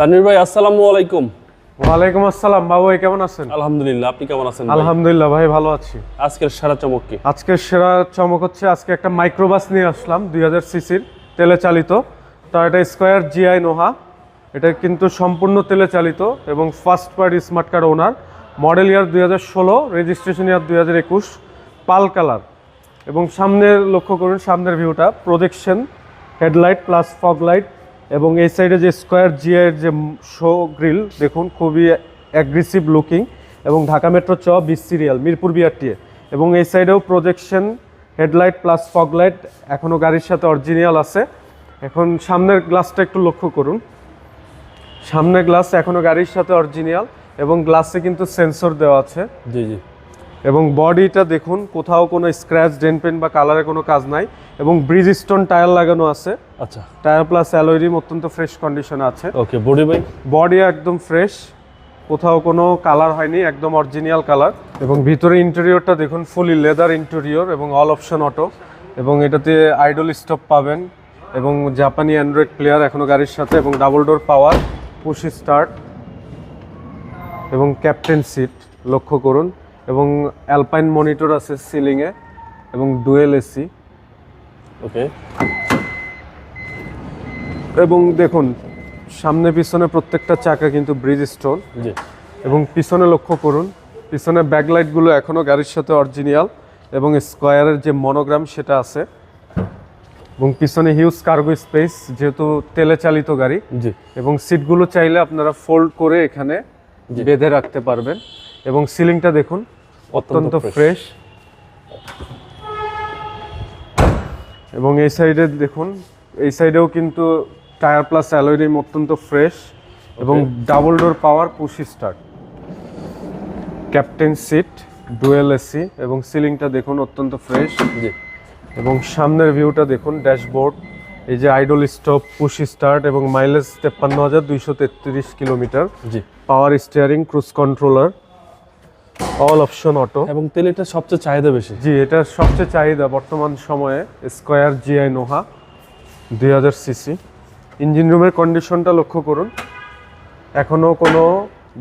তানভীর ভাই আসসালামু আলাইকুম। ওয়ালাইকুম আসসালাম। বাবু ভাই কেমন আছেন? আলহামদুলিল্লাহ আপনি কেমন আছেন আলহামদুলিল্লাহ ভাই ভালো আছি। আজকের সেরা চমক কি? আজকে সেরা চমক হচ্ছে আজকে একটা মাইক্রোবাস নিয়ে আসলাম দুই হাজার সিসির তেলে চালিত। টয়োটা স্কোয়ার জিআই নোহা এটা কিন্তু সম্পূর্ণ তেলে চালিত এবং first party smart card owner model year দুই হাজার ষোলো রেজিস্ট্রেশন ইয়ার দুই হাজার একুশ পাল কালার এবং সামনের লক্ষ্য করুন সামনের ভিউটা projection headlight plus fog light এবং এই সাইডে যে স্কোয়ার জিআইয়ের যে শো গ্রিল দেখুন, খুবই অ্যাগ্রেসিভ লুকিং এবং ঢাকা মেট্রো চ বিশ সিরিয়াল মিরপুর বিআরটিএ এবং এই সাইডেও projection headlight plus fog light এখনও গাড়ির সাথে অরিজিনাল আছে। এখন সামনের গ্লাসটা একটু লক্ষ্য করুন। সামনের গ্লাস এখনও গাড়ির সাথে অরিজিনাল এবং গ্লাসে কিন্তু সেন্সর দেওয়া আছে। জি জি। এবং বডিটা দেখুন কোথাও কোনো স্ক্র্যাচ ডেন পেন বা কালারে কোনো কাজ নাই এবং ব্রিজ স্টোন টায়ার লাগানো আছে। আচ্ছা। টায়ার প্লাস অ্যালোয় অত্যন্ত ফ্রেশ কন্ডিশনে আছে। ওকে বডি ভাই বডি একদম ফ্রেশ কোথাও কোনো কালার হয়নি একদম অরিজিনাল কালার এবং ভিতরে ইন্টেরিয়রটা দেখুন ফুলি লেদার ইন্টেরিয়র এবং অল অপশন অটো এবং এটাতে আইডল স্টপ পাবেন এবং জাপানি অ্যান্ড্রয়েড প্লেয়ার এখনও গাড়ির সাথে এবং double door power push start এবং ক্যাপ্টেন সিট লক্ষ্য করুন। এবং অ্যালপাইন মনিটর আছে সিলিংয়ে এবং ডুয়েল এসি ওকে। এবং দেখুন সামনে পিছনে প্রত্যেকটা চাকা কিন্তু ব্রিজ স্টোন। জি। এবং পিছনে লক্ষ্য করুন পিছনে ব্যাকলাইটগুলো এখনও গাড়ির সাথে অরিজিনাল এবং স্কোয়ারের যে মনোগ্রাম সেটা আছে। এবং পিছনে হিউজ কার্গো স্পেস যেহেতু তেলে চালিত গাড়ি। জি। এবং সিটগুলো চাইলে আপনারা ফোল্ড করে এখানে বেঁধে রাখতে পারবেন। এবং সিলিংটা দেখুন অত্যন্ত ফ্রেশ এবং এই সাইডে দেখুন এই সাইডেও কিন্তু টায়ার প্লাস অ্যালোরিম অত্যন্ত ফ্রেশ এবং double door power push start captain seat dual AC এবং সিলিংটা দেখুন অত্যন্ত ফ্রেশ জি। এবং সামনের ভিউটা দেখুন ড্যাশবোর্ড এই যে আইডল স্টপ পুশি স্টার্ট এবং মাইলেজ তেপ্পান্ন হাজার দুইশো তেত্রিশ কিলোমিটার। জি। Power steering cruise controller all option auto এবং তেলেটা সবচেয়ে চাহিদা বেশি। জি এটা সবচেয়ে চাহিদা বর্তমান সময়ে স্কোয়ার জিআই নোহা দুই হাজার সিসি ইঞ্জিন রুমের কন্ডিশনটা লক্ষ্য করুন। এখনও কোনো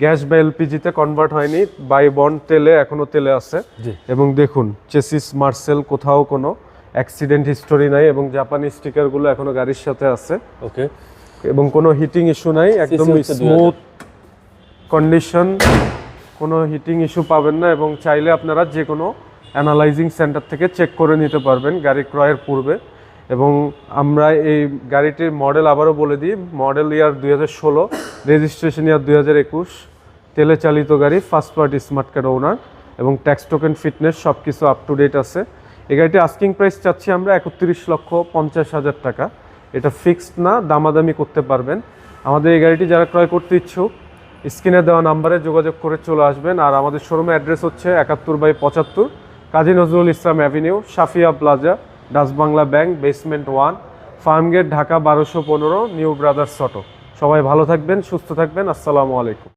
গ্যাস বা এলপিজিতে কনভার্ট হয়নি। বাই বন্ড তেলে এখনও তেলে আছে। জি। এবং দেখুন চেসিস মার্সেল কোথাও কোনো অ্যাক্সিডেন্ট হিস্টোরি নাই এবং জাপানি স্টিকারগুলো এখনও গাড়ির সাথে আছে। ওকে। এবং কোনো হিটিং ইস্যু নাই। একদম স্মুথ কন্ডিশন কোনো হিটিং ইস্যু পাবেন না এবং চাইলে আপনারা যে কোনো অ্যানালাইজিং সেন্টার থেকে চেক করে নিতে পারবেন গাড়ি ক্রয়ের পূর্বে। এবং আমরা এই গাড়িটির মডেল আবারও বলে দিই মডেল ইয়ার দুই হাজার ষোলো রেজিস্ট্রেশন ইয়ার দুই হাজার একুশ, তেলে চালিত গাড়ি first party smart card owner এবং ট্যাক্স টোকেন ফিটনেস সব কিছু আপ টু ডেট আছে। এই গাড়িটি আস্কিং প্রাইস চাচ্ছি আমরা একত্রিশ লক্ষ পঞ্চাশ হাজার টাকা। এটা ফিক্সড না, দামাদামি করতে পারবেন। আমাদের এই গাড়িটি যারা ক্রয় করতে ইচ্ছুক স্ক্রিনে দেওয়া নাম্বারে যোগাযোগ করে চলে আসবেন। আর আমাদের শোরুমের অ্যাড্রেস হচ্ছে একাত্তর বাই পঁচাত্তর, কাজী নজরুল ইসলাম অ্যাভিনিউ সাফিয়া প্লাজা ডাস Bangla bank basement one Farmgate, Dhaka বারোশো পনেরো, নিউ ব্রাদার্স অটো। সবাই ভালো থাকবেন, সুস্থ থাকবেন। আসসালামু আলাইকুম।